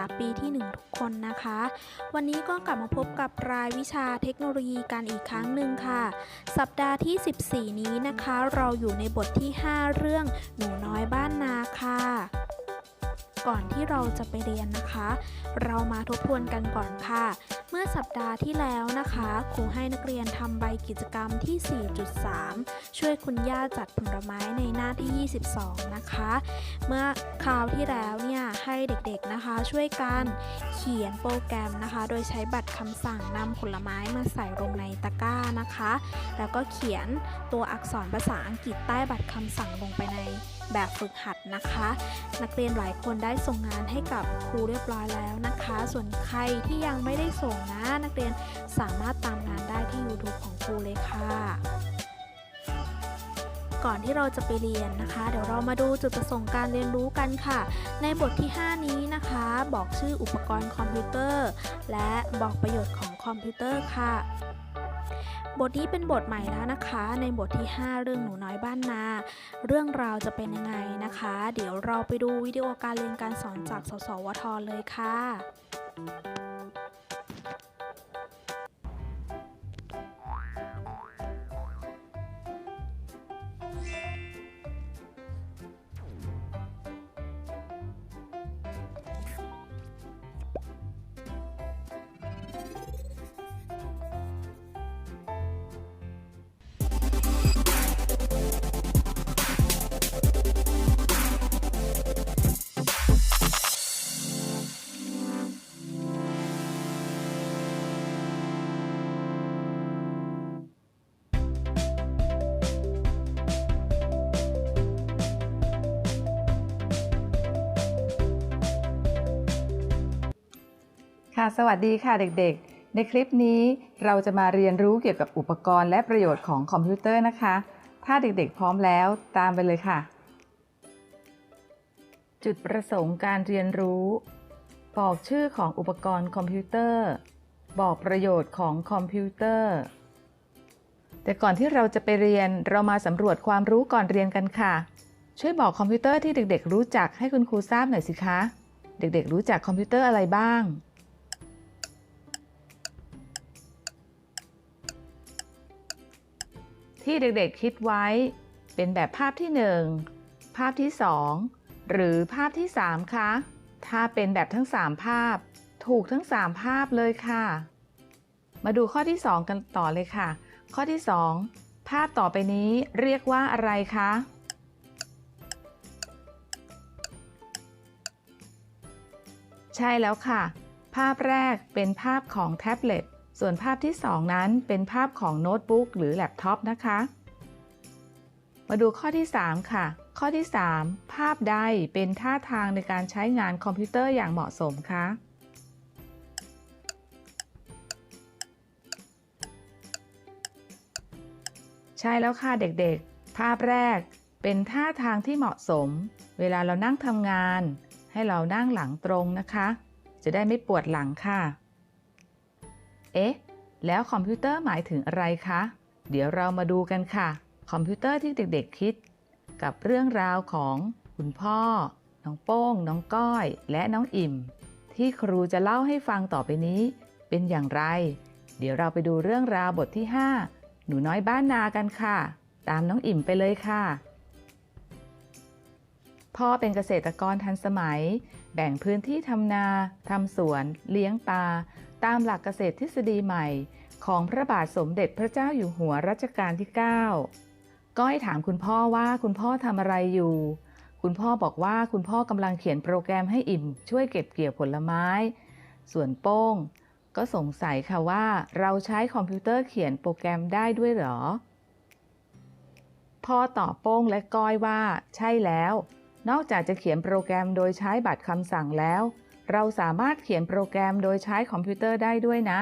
าปีที่ 1 ทุกคนนะคะ วันนี้ก็กลับมาพบกับรายวิชาเทคโนโลยีกันอีกครั้งหนึ่งค่ะ สัปดาห์ที่ 14 นี้นะคะ เราอยู่ในบทที่ 5 เรื่องหนูน้อยบ้านนาค่ะ ก่อนที่เราจะไปเรียนนะคะ เรามาทบทวนกันก่อนค่ะ เมื่อสัปดาห์ที่แล้วนะคะครูให้นักเรียนทำใบกิจกรรมที่ 4.3 ช่วยคุณย่าจัดผลไม้ในหน้าที่ 22 นะคะ เมื่อคราวที่แล้วเนี่ยให้เด็กๆนะคะ ช่วยกันเขียนโปรแกรมนะคะ โดยใช้บัตรคำสั่งนำผลไม้มาใส่ลงในตะกร้านะคะ แล้วก็เขียนตัวอักษรภาษาอังกฤษใต้บัตรคำสั่งลงไปใน แบบฝึกหัดนะคะ นักเรียนหลายคนได้ส่งงานให้กับครูเรียบร้อยแล้วนะคะ ส่วนใครที่ยังไม่ได้ส่งนะ นักเรียนสามารถตามงานได้ที่ YouTube ของครูเลยค่ะ ก่อนที่เราจะไปเรียนนะคะ เดี๋ยวเรามาดูจุดประสงค์การเรียนรู้กันค่ะ ในบทที่ 5 นี้นะคะ บอกชื่ออุปกรณ์คอมพิวเตอร์ และบอกประโยชน์ของคอมพิวเตอร์ค่ะ บทนี้เป็นบทใหม่แล้วนะคะ ในบทที่ 5 เรื่องหนูน้อยบ้านนา เรื่องราวจะเป็นยังไงนะคะ เดี๋ยวเราไปดูวิดีโอการเรียนการสอนจากสสวทเลยค่ะ สวัสดีค่ะเด็กๆ ในคลิปนี้เราจะมาเรียนรู้เกี่ยวกับอุปกรณ์และประโยชน์ของคอมพิวเตอร์นะคะ ถ้าเด็กๆ พร้อมแล้วตามไปเลยค่ะ จุดประสงค์การเรียนรู้ บอกชื่อของอุปกรณ์คอมพิวเตอร์ บอกประโยชน์ของคอมพิวเตอร์ แต่ก่อนที่เราจะไปเรียนเรามาสำรวจความรู้ก่อนเรียนกันค่ะ ช่วยบอกคอมพิวเตอร์ที่เด็กๆ รู้จักให้คุณครูทราบหน่อยสิคะ เด็กๆ รู้จักคอมพิวเตอร์อะไรบ้าง ที่เด็กๆคิดไว้เป็นแบบภาพที่ 1 ภาพที่ 2 หรือภาพที่ 3 คะ ถ้าเป็นแบบทั้ง 3 ภาพ ถูกทั้ง 3 ภาพเลยค่ะ มาดูข้อที่ 2 กันต่อเลยค่ะ ข้อที่ 2 ภาพต่อไปนี้เรียกว่าอะไรคะ ใช่แล้วค่ะ ภาพแรกเป็นภาพของแท็บเล็ต ส่วนภาพที่ 2 นั้นเป็นภาพของโน้ตบุ๊กหรือแล็ปท็อปนะคะ มาดูข้อที่ 3 ค่ะ ข้อที่ 3 ภาพใดเป็นท่าทางในการใช้งานคอมพิวเตอร์อย่างเหมาะสมคะใช่แล้วค่ะเด็กๆ ภาพแรกเป็นท่าทางที่เหมาะสม เวลาเรานั่งทำงาน ให้เรานั่งหลังตรงนะคะ จะได้ไม่ปวดหลังค่ะ เอ๊ะ แล้วคอมพิวเตอร์หมายถึงอะไรคะ เดี๋ยวเรามาดูกันค่ะ คอมพิวเตอร์ที่เด็กๆคิด กับเรื่องราวของคุณพ่อ น้องโป้ง น้องก้อย และน้องอิ่ม ที่ครูจะเล่าให้ฟังต่อไปนี้ เป็นอย่างไร เดี๋ยวเราไปดูเรื่องราวบทที่ 5 หนูน้อยบ้านนากันค่ะ ตามน้องอิ่มไปเลยค่ะพ่อเป็นเกษตรกรทันสมัย แบ่งพื้นที่ทำนา ทำสวน เลี้ยงปลา ตามหลักเกษตรทฤษฎีใหม่ ของพระบาทสมเด็จพระเจ้าอยู่หัวรัชกาลที่ 9 ก้อยถามคุณพ่อว่าคุณพ่อทำอะไรอยู่ คุณพ่อบอกว่าคุณพ่อกำลังเขียนโปรแกรมให้อิ่ม ช่วยเก็บเกี่ยวผลไม้ ส่วนโป้ง ก็สงสัยค่ะว่าเราใช้คอมพิวเตอร์เขียนโปรแกรมได้ด้วยหรอ พ่อตอบโป้งและก้อยว่า ใช่แล้ว นอกจากจะเขียนโปรแกรมโดยใช้บัตรคำสั่งแล้ว เราสามารถเขียนโปรแกรมโดยใช้คอมพิวเตอร์ได้ด้วยนะ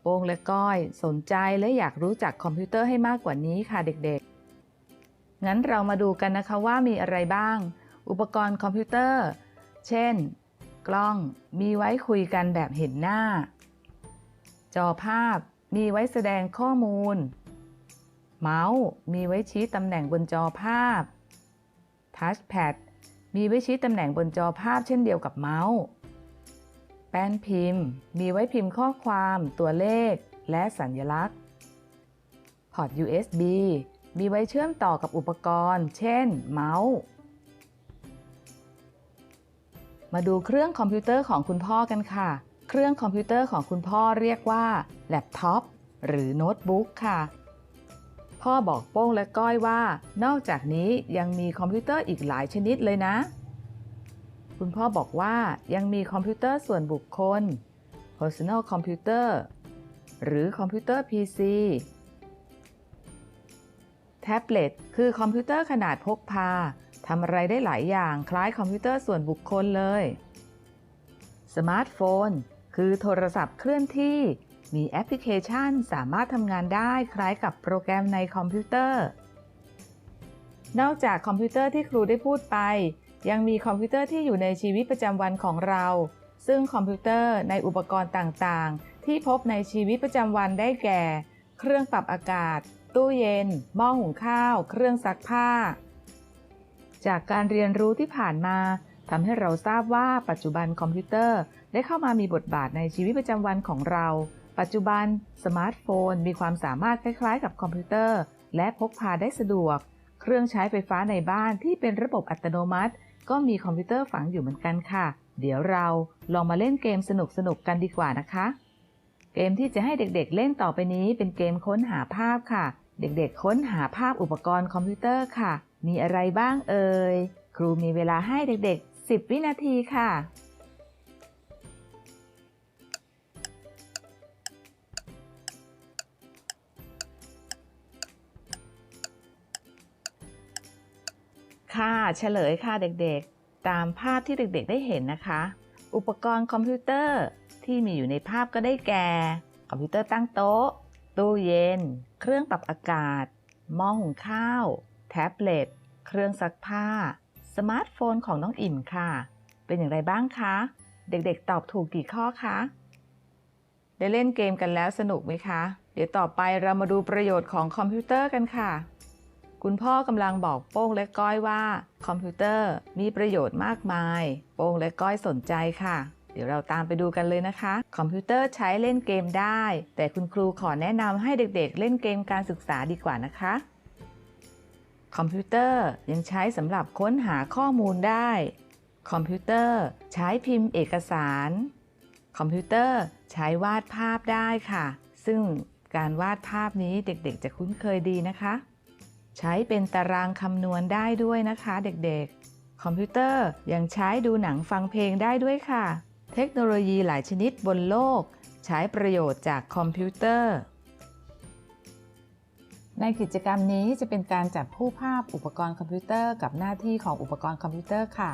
โป้งและก้อยสนใจและอยากรู้จักคอมพิวเตอร์ให้มากกว่านี้ค่ะเด็กๆ งั้นเรามาดูกันนะคะว่ามีอะไรบ้าง อุปกรณ์คอมพิวเตอร์ เช่น กล้องมีไว้คุยกันแบบเห็นหน้า จอภาพมีไว้แสดงข้อมูล เมาส์มีไว้ชี้ตำแหน่งบนจอภาพทัชแพด มีไว้ชี้ตำแหน่งบนจอภาพเช่นเดียวกับเมาส์ แป้นพิมพ์ มีไว้พิมพ์ข้อความ ตัวเลข และสัญลักษณ์ พอร์ต USB มีไว้เชื่อมต่อกับอุปกรณ์ เช่น เมาส์ มาดูเครื่องคอมพิวเตอร์ของคุณพ่อกันค่ะ เครื่องคอมพิวเตอร์ของคุณพ่อเรียกว่าแล็ปท็อปหรือโน้ตบุ๊กค่ะ พ่อบอกโป้งและก้อยว่า นอกจากนี้ยังมีคอมพิวเตอร์อีกหลายชนิดเลยนะ คุณพ่อบอกว่ายังมีคอมพิวเตอร์ส่วนบุคคล personal computer หรือคอมพิวเตอร์ PC แท็บเล็ตคือคอมพิวเตอร์ขนาดพกพาทำอะไรได้หลายอย่างคล้ายคอมพิวเตอร์ส่วนบุคคลเลย สมาร์ทโฟน คือโทรศัพท์เคลื่อนที่ มีแอปพลิเคชันสามารถทำงานได้คล้ายกับโปรแกรมในคอมพิวเตอร์ นอกจากคอมพิวเตอร์ที่ครูได้พูดไป ยังมีคอมพิวเตอร์ที่อยู่ในชีวิตประจำวันของเรา ซึ่งคอมพิวเตอร์ในอุปกรณ์ต่างๆ ที่พบในชีวิตประจำวันได้แก่ เครื่องปรับอากาศ ตู้เย็น หม้อหุงข้าว เครื่องซักผ้า จากการเรียนรู้ที่ผ่านมาทำให้เราทราบว่าปัจจุบันคอมพิวเตอร์ได้เข้ามามีบทบาทในชีวิตประจำวันของเรา ปัจจุบันสมาร์ทโฟนมีความสามารถคล้ายๆ กับคอมพิวเตอร์ และพกพาได้สะดวก เครื่องใช้ไฟฟ้าในบ้านที่เป็นระบบอัตโนมัติ ก็มีคอมพิวเตอร์ฝังอยู่เหมือนกันค่ะ เดี๋ยวเราลองมาเล่นเกมสนุกๆกันดีกว่านะคะ เกมที่จะให้เด็กๆเล่นต่อไปนี้เป็นเกมค้นหาภาพค่ะ เด็กๆ ค้นหาภาพอุปกรณ์คอมพิวเตอร์ค่ะ มีอะไรบ้างเอ่ย ครูมีเวลาให้เด็กๆ 10 วินาทีค่ะ เฉลยค่ะเด็กๆ ตามภาพที่เด็กๆได้เห็นนะคะ อุปกรณ์คอมพิวเตอร์ที่มีอยู่ในภาพก็ได้แก่ คอมพิวเตอร์ตั้งโต๊ะ ตู้เย็น เครื่องปรับอากาศ หม้อหุงข้าว แท็บเล็ต เครื่องซักผ้า สมาร์ทโฟนของน้องอิ่มค่ะ เป็นอย่างไรบ้างคะ เด็กๆ ตอบถูกกี่ข้อคะ ได้เล่นเกมกันแล้วสนุกไหมคะ เดี๋ยวต่อไปเรามาดูประโยชน์ของคอมพิวเตอร์กันค่ะ คุณพ่อกำลังบอกโป้งและก้อยว่า คอมพิวเตอร์มีประโยชน์มากมาย โป้งและก้อยสนใจค่ะ เดี๋ยวเราตามไปดูกันเลยนะคะ คอมพิวเตอร์ใช้เล่นเกมได้ แต่คุณครูขอแนะนำให้เด็กๆ เล่นเกมการศึกษาดีกว่านะคะ คอมพิวเตอร์ยังใช้สำหรับค้นหาข้อมูลได้ คอมพิวเตอร์ใช้พิมพ์เอกสาร คอมพิวเตอร์ใช้วาดภาพได้ค่ะ ซึ่งการวาดภาพนี้เด็กๆ จะคุ้นเคยดีนะคะ ใช้เป็นตารางคำนวณได้ด้วยนะคะเด็กๆ คอมพิวเตอร์ยังใช้ดูหนังฟังเพลงได้ด้วยค่ะ เทคโนโลยีหลายชนิดบนโลก ใช้ประโยชน์จากคอมพิวเตอร์ ในกิจกรรมนี้จะเป็นการจับคู่ภาพอุปกรณ์คอมพิวเตอร์กับหน้าที่ของอุปกรณ์คอมพิวเตอร์ค่ะ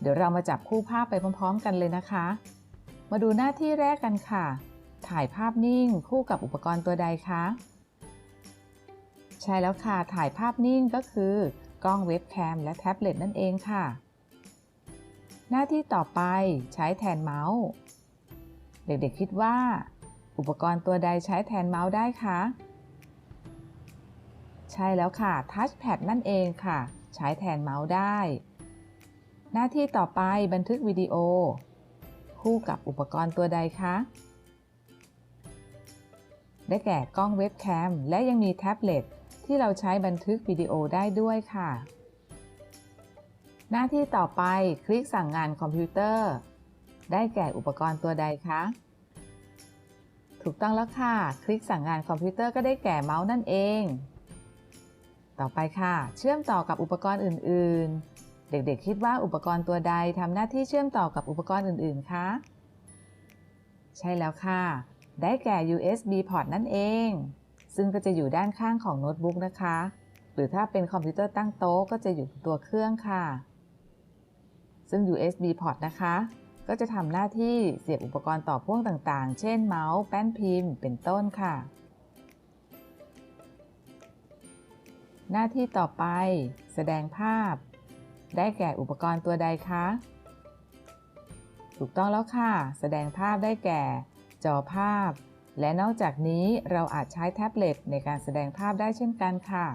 เดี๋ยวเรามาจับคู่ภาพไปพร้อม ๆ กันเลยนะคะ มาดูหน้าที่แรกกันค่ะ ถ่ายภาพนิ่งคู่กับอุปกรณ์ตัวใดคะ ใช่แล้วค่ะ ถ่ายภาพนิ่งก็คือกล้องเว็บแคมและแท็บเล็ตนั่นเองค่ะ หน้าที่ต่อไปใช้แทนเมาส์ เด็กๆคิดว่า อุปกรณ์ตัวใดใช้แทนเมาส์ได้คะใช่แล้วค่ะ ทัชแพดนั่นเองค่ะ ใช้แทนเมาส์ได้ หน้าที่ต่อไปบันทึกวิดีโอ คู่กับอุปกรณ์ตัวใดคะได้แก่กล้องเว็บแคมและยังมีแท็บเล็ต ที่เราใช้บันทึกวิดีโอได้ด้วยค่ะ หน้าที่ต่อไปคลิกสั่งงานคอมพิวเตอร์ ได้แก่อุปกรณ์ตัวใดคะถูกต้องแล้วค่ะ คลิกสั่งงานคอมพิวเตอร์ก็ได้แก่เมาส์นั่นเอง ต่อไปค่ะ เชื่อมต่อกับอุปกรณ์อื่น ๆ เด็กๆ คิดว่าอุปกรณ์ตัวใดทำหน้าที่เชื่อมต่อกับอุปกรณ์อื่น ๆ คะ ใช่แล้วค่ะ ได้แก่ USB port นั่นเอง ซึ่งก็จะอยู่ด้านข้างของโน้ตบุ๊กนะคะ หรือถ้าเป็นคอมพิวเตอร์ตั้งโต๊ะก็จะอยู่ตัวเครื่องค่ะ ซึ่ง USB port นะคะ ก็จะทำหน้าที่เสียบอุปกรณ์ต่อพ่วงต่างๆ เช่นเมาส์แป้นพิมพ์ เป็นต้นค่ะ หน้าที่ต่อไป แสดงภาพ ได้แก่อุปกรณ์ตัวใดคะถูกต้องแล้วค่ะ แสดงภาพได้แก่ จอภาพ และนอกจากนี้เราอาจใช้แท็บเล็ตในการแสดงภาพได้เช่นกันค่ะ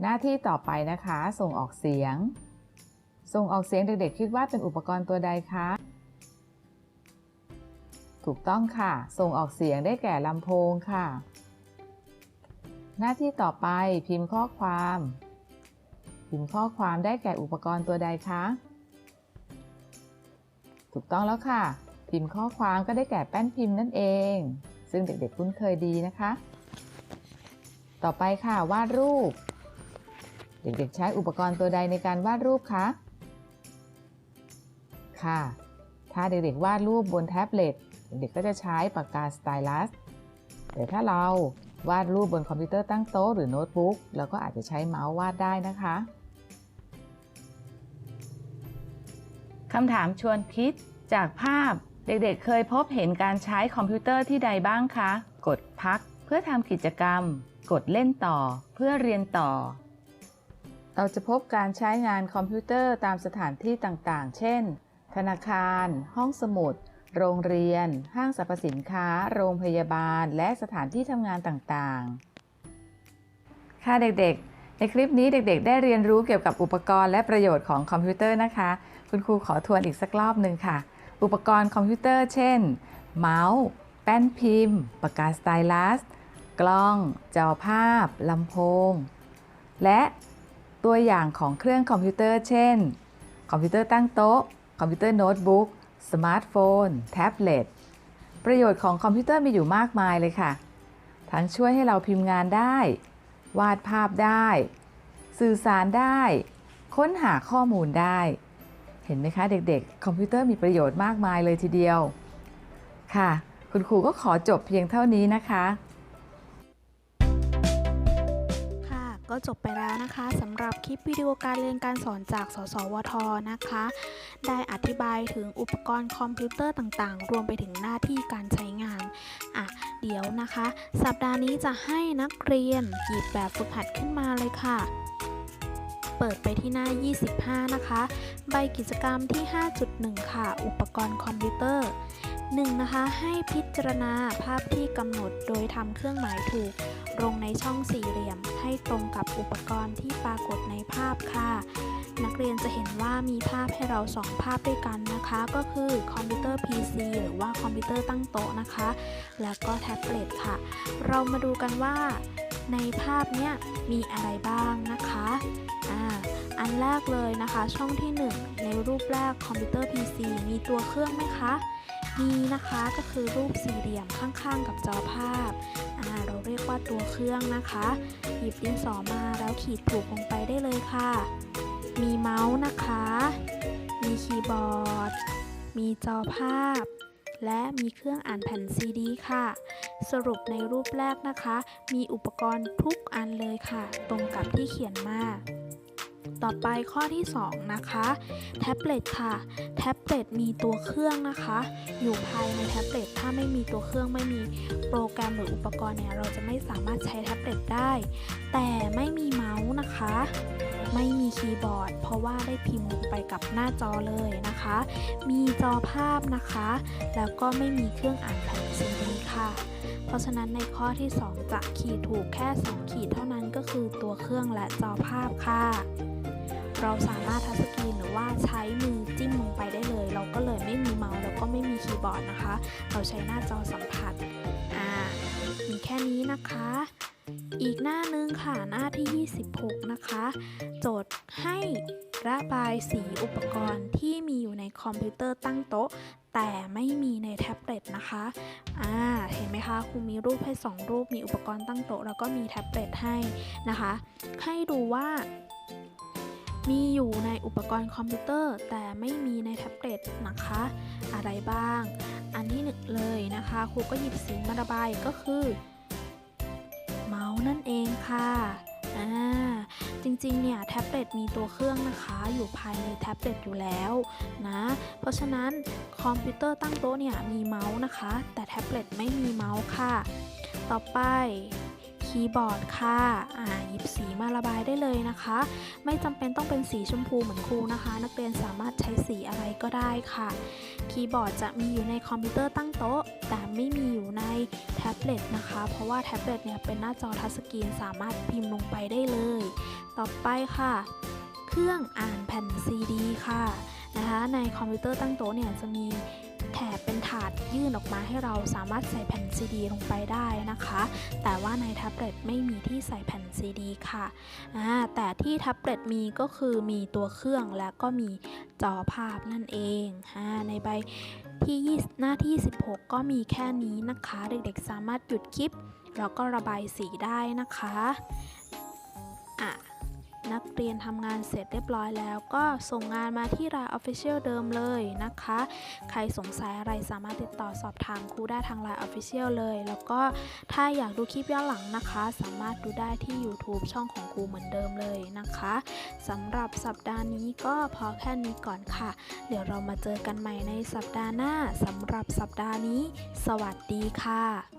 หน้าที่ต่อไปนะคะ ส่งออกเสียง ส่งออกเสียงเด็กๆ คิดว่าเป็นอุปกรณ์ตัวใดคะ ถูกต้องค่ะ ส่งออกเสียงได้แก่ลำโพงค่ะ หน้าที่ต่อไปพิมพ์ข้อความ พิมพ์ข้อความได้แก่อุปกรณ์ตัวใดคะ ถูกต้องแล้วค่ะ พิมพ์ข้อความก็ได้แก่แป้นพิมพ์นั่นเอง ซึ่งเด็กๆคุ้นเคยดีนะคะ ต่อไปค่ะวาดรูป เด็กๆใช้อุปกรณ์ตัวใดในการวาดรูปคะ ค่ะ ถ้าเด็กๆวาดรูปบนแท็บเล็ต เด็กๆก็จะใช้ปากกาสไตลัส แต่ถ้าเราวาดรูปบนคอมพิวเตอร์ตั้งโต๊ะหรือโน้ตบุ๊กเราก็อาจจะใช้เมาส์วาดได้นะคะคำถามชวนคิดจากภาพ เด็กๆ เคยพบเห็นการใช้คอมพิวเตอร์ที่ใดบ้างคะ กดพักเพื่อทำกิจกรรม กดเล่นต่อ เพื่อเรียนต่อ เราจะพบการใช้งานคอมพิวเตอร์ตามสถานที่ต่างๆ เช่น ธนาคาร ห้องสมุด โรงเรียน ห้างสรรพสินค้า โรงพยาบาล และสถานที่ทำงานต่างๆ ค่ะเด็กๆ ในคลิปนี้เด็กๆ ได้เรียนรู้เกี่ยวกับอุปกรณ์และประโยชน์ของคอมพิวเตอร์นะคะ คุณครูขอทวนอีกสักรอบหนึ่งค่ะ อุปกรณ์คอมพิวเตอร์เช่น เมาส์ แป้นพิมพ์ ปากกาสไตลัส กล้อง จอภาพ ลำโพง และตัวอย่างของเครื่องคอมพิวเตอร์เช่น คอมพิวเตอร์ตั้งโต๊ะ คอมพิวเตอร์โน้ตบุ๊ก สมาร์ทโฟน แท็บเล็ต ประโยชน์ของคอมพิวเตอร์มีอยู่มากมายเลยค่ะ ทั้งช่วยให้เราพิมพ์งานได้ วาดภาพได้ สื่อสารได้ ค้นหาข้อมูลได้ เห็นไหมคะเด็กๆ คอมพิวเตอร์มีประโยชน์มากมายเลยทีเดียว ค่ะ คุณครูก็ขอจบเพียงเท่านี้นะคะค่ะก็จบไปแล้วนะคะสำหรับคลิปวิดีโอการเรียนการสอนจาก สสวทนะคะ ได้อธิบายถึงอุปกรณ์คอมพิวเตอร์ต่างๆ รวมไปถึงหน้าที่การใช้งาน อะ เดี๋ยวนะคะ สัปดาห์นี้จะให้นักเรียนหยิบแบบฝึกหัดขึ้นมาเลยค่ะ ปิดไปที่หน้า 25 นะคะ ใบกิจกรรมที่ 5.1 ค่ะ อุปกรณ์คอมพิวเตอร์ 1. นะคะ ให้พิจารณาภาพที่กำหนดโดยทำเครื่องหมายถูกลงในช่องสี่เหลี่ยม ให้ตรงกับอุปกรณ์ที่ปรากฏในภาพค่ะ นักเรียนจะเห็นว่ามีภาพให้เราสองภาพด้วยกันนะคะ ก็คือคอมพิวเตอร์ PC หรือว่าคอมพิวเตอร์ตั้งโต๊ะนะคะ แล้วก็แท็บเล็ตค่ะ เรามาดูกันว่า ในภาพเนี้ยมีอะไรบ้างนะคะอ่าอันแรกเลยนะคะ ช่องที่ 1 ในรูปแรกคอมพิวเตอร์ PC มีตัวเครื่องไหมคะมีนะคะก็คือรูปสี่เหลี่ยมข้างๆ กับจอภาพอ่าเราเรียกว่าตัวเครื่องนะคะ หยิบดินสอมาแล้วขีดถูกลงไปได้เลยค่ะ มีเมาส์นะคะ มีคีย์บอร์ด มีจอภาพ และมีเครื่องอ่านแผ่นซีดีค่ะ สรุปในรูปแรกนะคะ มีอุปกรณ์ทุกอันเลยค่ะ ตรงกับที่เขียนมาต่อไปข้อที่ 2 นะคะ แท็บเล็ตค่ะ แท็บเล็ตมีตัวเครื่องนะคะ อยู่ภายในแท็บเล็ตถ้าไม่มีตัวเครื่องไม่มีโปรแกรมหรืออุปกรณ์เนี่ยเราจะไม่สามารถใช้แท็บเล็ตได้ แต่ไม่มีเมาส์นะคะ ไม่มีคีย์บอร์ด เพราะว่าได้พิมพ์ลงไปกับหน้าจอเลยนะคะ มีจอภาพนะคะ แล้วก็ไม่มีเครื่องอ่านแผ่นซีดีค่ะ เพราะฉะนั้นในข้อที่ 2 จะขีดถูกแค่ 2 ขีดเท่านั้นก็คือตัวเครื่องและจอภาพค่ะ เราสามารถทัชสกรีนหรือว่าใช้มือจิ้มลงไปได้เลย เราก็เลยไม่มีเมาส์แล้วก็ไม่มีคีย์บอร์ดนะคะ เราใช้หน้าจอสัมผัส อ่า มีแค่นี้นะคะ อีกหน้านึงค่ะหน้าที่ 26 นะคะ โจทย์ให้ระบายสีอุปกรณ์ที่มีอยู่ในคอมพิวเตอร์ตั้งโต๊ะ แต่ไม่มีในแท็บเล็ตนะคะ อ่า เห็นไหมคะครูมีรูปให้ 2 รูปมีอุปกรณ์ตั้งโต๊ะ แล้วก็มีแท็บเล็ตให้นะคะ ให้ดูว่า มีอยู่ในอุปกรณ์คอมพิวเตอร์ แต่ไม่มีในแท็บเล็ตนะคะ อะไรบ้าง อันที่หนึ่งเลยนะคะครูก็หยิบสีมาระบายก็คือ นั่นเองค่ะอ่าจริงๆ เนี่ยแท็บเล็ตมีตัวเครื่องนะคะอยู่ภายในแท็บเล็ตอยู่แล้วนะ เพราะฉะนั้นคอมพิวเตอร์ตั้งโต๊ะเนี่ยมีเมาส์นะคะ แต่แท็บเล็ตไม่มีเมาส์ค่ะ ต่อไป คีย์บอร์ดค่ะอ่าหยิบสีมาระบายได้เลยนะคะ ไม่จำเป็นต้องเป็นสีชมพูเหมือนครูนะคะ นักเรียนสามารถใช้สีอะไรก็ได้ค่ะ คีย์บอร์ดจะมีอยู่ในคอมพิวเตอร์ตั้งโต๊ะ แต่ไม่มีอยู่ในแท็บเล็ตนะคะ เพราะว่าแท็บเล็ตเนี่ยเป็นหน้าจอทัชสกรีนสามารถพิมพ์ลงไปได้เลย ต่อไปค่ะ เครื่องอ่านแผ่นซีดีค่ะนะคะในคอมพิวเตอร์ตั้งโต๊ะเนี่ยจะมี แถบเป็นถาดยื่นออกมาให้เราสามารถใส่แผ่นซีดีลงไปได้นะคะ แต่ว่าในแท็บเล็ตไม่มีที่ใส่แผ่นซีดีค่ะแต่ที่แท็บเล็ตมีก็คือมีตัวเครื่องและก็มีจอภาพนั่นเองอในใบที่20หน้าที่ 16 ก็มีแค่นี้นะคะ เด็กๆสามารถหยุดคลิป แล้วก็ระบายสีได้นะคะ นักเรียนทำงานเสร็จเรียบร้อยแล้ว ก็ส่งงานมาที่ราย Official เดิมเลยนะคะ ใครสงสัยอะไรสามารถติดต่อสอบถามครูได้ทาง Line Official เลย แล้วก็ถ้าอยากดูคลิปย้อนหลังนะคะ สามารถดูได้ที่ YouTube ช่องของครูเหมือนเดิมเลยนะคะสำหรับสัปดาห์นี้ก็พอแค่นี้ก่อนค่ะ เดี๋ยวเรามาเจอกันใหม่ในสัปดาห์หน้าสำหรับสัปดาห์นี้ สวัสดีค่ะ